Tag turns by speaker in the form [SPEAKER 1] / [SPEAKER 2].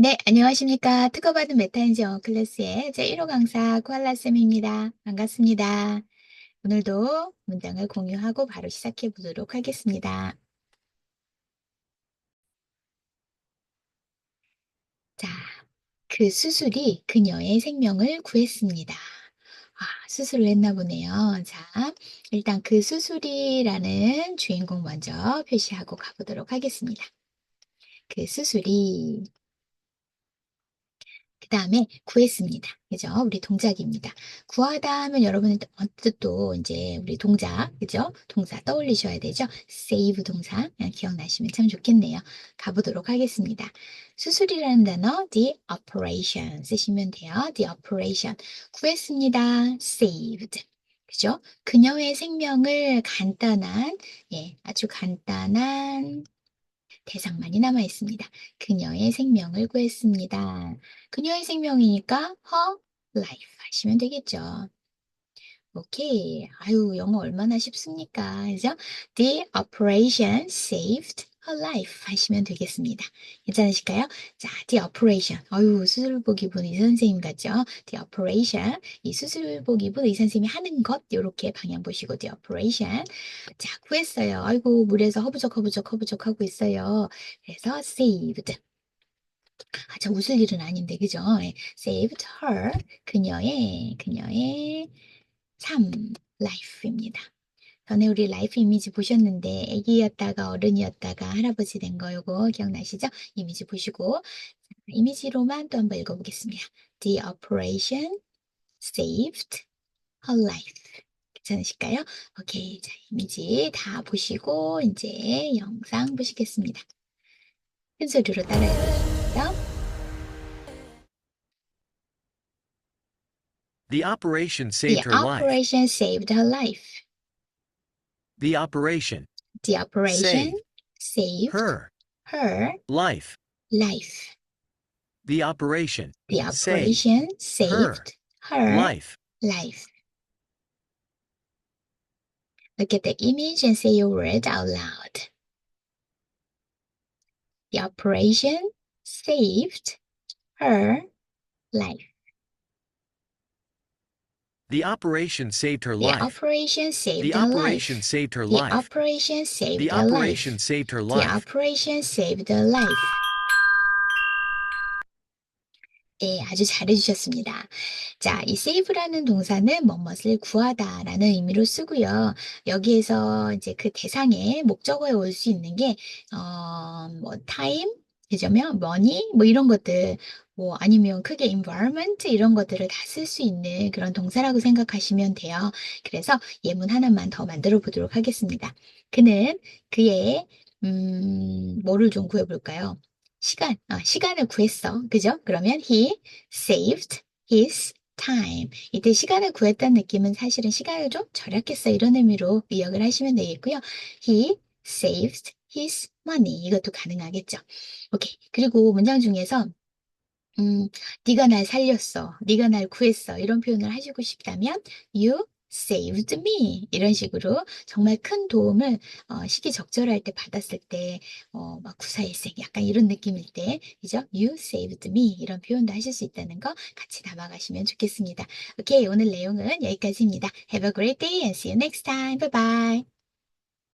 [SPEAKER 1] 네, 안녕하십니까. 특허받은 메타인지 영어 클래스의 제1호 강사 코알라쌤입니다. 반갑습니다. 오늘도 문장을 공유하고 바로 시작해 보도록 하겠습니다. 자, 그 수술이 그녀의 생명을 구했습니다. 아, 수술을 했나 보네요. 자, 일단 그 수술이라는 주인공 먼저 표시하고 가보도록 하겠습니다. 그 수술이 그 다음에 구했습니다. 그죠? 우리 동작입니다. 구하다 하면 여러분은 언뜻 또 이제 우리 동작, 그죠? 동사 떠올리셔야 되죠? save 동사 기억나시면 참 좋겠네요. 가보도록 하겠습니다. 수술이라는 단어, the operation 쓰시면 돼요. the operation. 구했습니다. saved. 그죠? 그녀의 생명을 간단한, 예, 아주 간단한 대상만이 남아 있습니다. 그녀의 생명을 구했습니다. 그녀의 생명이니까 her life 하시면 되겠죠. 오케이. 아유, 영어 얼마나 쉽습니까? 그죠? The operation saved life 하시면 되겠습니다. 괜찮으실까요? 자, the operation. 아유, 수술복 입은 의 선생님 같죠? the operation. 이 수술복 입은 의 선생님이 하는 것, 요렇게 방향 보시고 the operation. 자, 구했어요. 아이고, 물에서 허부적, 허부적, 허부적 하고 있어요. 그래서 saved. 아, 참 웃을 일은 아닌데, 그죠? 예, saved her. 그녀의, 그녀의 참 life입니다. 전에 우리 라이프 이미지 보셨는데 아기였다가 어른이었다가 할아버지 된 거 요거 기억나시죠? 이미지 보시고 이미지로만 또 한번 읽어보겠습니다. The operation saved her life. 괜찮으실까요? 오케이. 자, 이미지 다 보시고 이제 영상 보시겠습니다. 큰 소리로 따라해 주시죠.
[SPEAKER 2] The operation
[SPEAKER 1] The
[SPEAKER 2] saved her life.
[SPEAKER 1] operation saved her life.
[SPEAKER 2] The operation.
[SPEAKER 1] The operation. Saved.
[SPEAKER 2] Her.
[SPEAKER 1] Her.
[SPEAKER 2] Life.
[SPEAKER 1] life.
[SPEAKER 2] The operation.
[SPEAKER 1] The
[SPEAKER 2] saved.
[SPEAKER 1] operation. Saved. Her.
[SPEAKER 2] Life.
[SPEAKER 1] life. Look at the image and say your word out loud. The operation. Saved. Her. Life.
[SPEAKER 2] The operation saved her
[SPEAKER 1] The
[SPEAKER 2] life.
[SPEAKER 1] operation saved
[SPEAKER 2] The
[SPEAKER 1] her
[SPEAKER 2] operation
[SPEAKER 1] life.
[SPEAKER 2] saved her
[SPEAKER 1] The
[SPEAKER 2] life.
[SPEAKER 1] operation saved
[SPEAKER 2] The
[SPEAKER 1] her life.
[SPEAKER 2] operation saved her
[SPEAKER 1] The
[SPEAKER 2] life.
[SPEAKER 1] operation saved her life. 네, 아주 잘해주셨습니다. 자, 이 save라는 동사는 뭐뭇을 구하다라는 의미로 쓰고요. 여기에서 이제 그 대상의 목적어에 올 수 있는 게, 어, 뭐, time, 그죠면 money, 뭐 이런 것들, 뭐 아니면 크게 environment 이런 것들을 다 쓸 수 있는 그런 동사라고 생각하시면 돼요. 그래서 예문 하나만 더 만들어 보도록 하겠습니다. 그는 그의 음, 뭐를 좀 구해 볼까요? 시간, 아, 시간을 구했어. 그죠? 그러면 he saved his time. 이때 시간을 구했다는 느낌은 사실은 시간을 좀 절약했어. 이런 의미로 의역을 하시면 되겠고요. he saved his money. 이것도 가능하겠죠. 오케이. 그리고 문장 중에서 음, 네가 날 살렸어. 네가 날 구했어. 이런 표현을 하시고 싶다면 you saved me 이런 식으로 정말 큰 도움을 어, 시기적절할 때 받았을 때 어, 막 구사일생 약간 이런 느낌일 때 그죠? You saved me 이런 표현도 하실 수 있다는 거 같이 담아가시면 좋겠습니다. 오케이 오늘 내용은 여기까지입니다. Have a great day and see you next time. Bye bye.